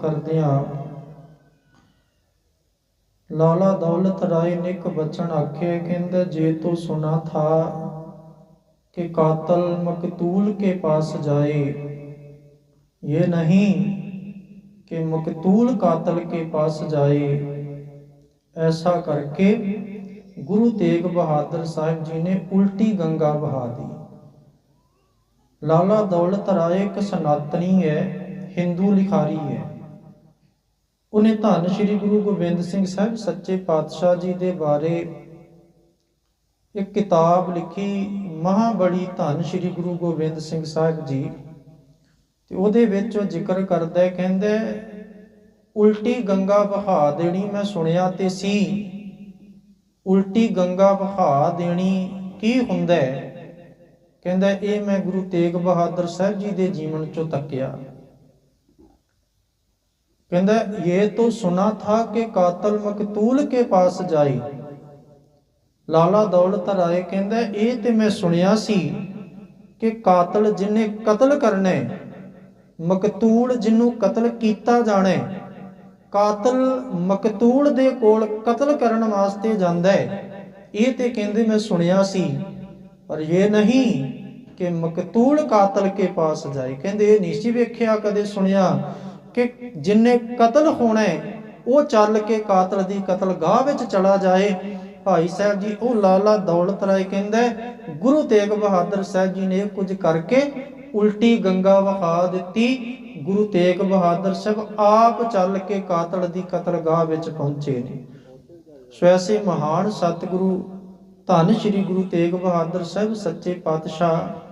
ਕਰਦਿਆਂ ਲਾਲਾ ਦੌਲਤ ਰਾਏ ਨੇ ਇੱਕ ਬਚਨ ਆਖਿਆ, ਕਹਿੰਦਾ, ਜੇ ਤੋ ਸੁਨਾ ਥਾ ਕਿ ਕਾਤਲ ਮਕਤੂਲ ਕੇ ਪਾਸ ਜਾਏ, ਇਹ ਨਹੀਂ ਕਿ ਮਕਤੂਲ ਕਾਤਲ ਕੇ ਪਾਸ ਜਾਏ। ਐਸਾ ਕਰਕੇ ਗੁਰੂ ਤੇਗ ਬਹਾਦਰ ਸਾਹਿਬ ਜੀ ਨੇ ਉਲਟੀ ਗੰਗਾ ਬਹਾ ਦੀ। ਲਾਲਾ ਦੌਲਤ ਰਾਏ ਇੱਕ ਸਨਾਤਨੀ ਹੈ, ਹਿੰਦੂ ਲਿਖਾਰੀ ਹੈ। ਉਹਨੇ ਧੰਨ ਸ਼੍ਰੀ ਗੁਰੂ ਗੋਬਿੰਦ ਸਿੰਘ ਸਾਹਿਬ ਸੱਚੇ ਪਾਤਸ਼ਾਹ ਜੀ ਦੇ ਬਾਰੇ ਇੱਕ ਕਿਤਾਬ ਲਿਖੀ, ਮਹਾ ਧੰਨ ਸ਼੍ਰੀ ਗੁਰੂ ਗੋਬਿੰਦ ਸਿੰਘ ਸਾਹਿਬ ਜੀ। ਤੇ ਉਹਦੇ ਵਿੱਚ ਉਹ ਜ਼ਿਕਰ ਕਰਦਾ ਹੈ, ਕਹਿੰਦਾ ਉਲਟੀ ਗੰਗਾ ਵਹਾ ਦੇਣੀ ਮੈਂ ਸੁਣਿਆ ਤੇ ਸੀ। ਉਲਟੀ ਗੰਗਾ ਵਹਾ ਦੇਣੀ ਕੀ ਹੁੰਦਾ ਹੈ? ਕਹਿੰਦਾ, ਇਹ ਮੈਂ ਗੁਰੂ ਤੇਗ ਬਹਾਦਰ ਸਾਹਿਬ ਜੀ ਦੇ ਜੀਵਨ ਚੋਂ ਤੱਕਿਆ। ਕਹਿੰਦਾ ਇਹ ਤੋ ਸੁਣਾ ਥਾ ਕਿ ਕਾਤਲ ਮਕਤੂਲ ਕੇ ਪਾਸ ਜਾਈ? ਲਾਲਾ ਦੌਲਤ ਰਾਏ ਕਹਿੰਦਾ, ਇਹ ਤੇ ਮੈਂ ਸੁਣਿਆ ਸੀ ਕਿ ਕਾਤਲ ਜਿਨੇ ਕਤਲ ਕਰਨੇ, ਮਕਤੂਲ ਜਿਹਨੂੰ ਕਤਲ ਕੀਤਾ ਜਾਣੇ, ਕਾਤਲ ਮਕਤੂਲ ਦੇ ਕੋਲ ਕਤਲ ਕਰਨ ਵਾਸਤੇ ਜਾਂਦਾ ਹੈ। ਇਹ ਤੇ ਕਹਿੰਦੇ, ਮੈਂ ਸੁਣਿਆ ਸੀ, ਪਰ ਇਹ ਨਹੀਂ ਕਿ ਮਕਤੂਲ ਕਾਤਲ ਕੇ ਪਾਸ ਜਾਏ। ਕਹਿੰਦੇ, ਇਹ ਨਹੀਂ ਸੀ ਵੇਖਿਆ ਕਦੇ ਸੁਣਿਆ ਕਿ ਜਿਨੇ ਕਤਲ ਹੋਣਾ ਹੈ ਉਹ ਚੱਲ ਕੇ ਕਾਤਲ ਦੀ ਕਤਲਗਾਹ ਵਿੱਚ ਚਲਾ ਜਾਏ। ਭਾਈ ਸਾਹਿਬ ਜੀ, ਉਹ ਲਾਲਾ ਦੌਲਤ ਰਾਏ ਕਹਿੰਦਾ, ਗੁਰੂ ਤੇਗ ਬਹਾਦਰ ਸਾਹਿਬ ਜੀ ਨੇ ਇਹ ਕੁਝ ਕਰਕੇ ਉਲਟੀ ਗੰਗਾ ਵਹਾ ਦਿੱਤੀ। ਗੁਰੂ ਤੇਗ ਬਹਾਦਰ ਸਾਹਿਬ ਆਪ ਚੱਲ ਕੇ ਕਾਤਲ ਦੀ ਕਤਲਗਾਹ ਵਿੱਚ ਪਹੁੰਚੇ ਨੇ। ਸੋ ਐਸੇ ਮਹਾਨ ਸਤਿਗੁਰੂ, ਧੰਨ ਸ਼੍ਰੀ ਗੁਰੂ ਤੇਗ ਬਹਾਦਰ ਸਾਹਿਬ, ਸੱਚੇ ਪਾਤਸ਼ਾਹ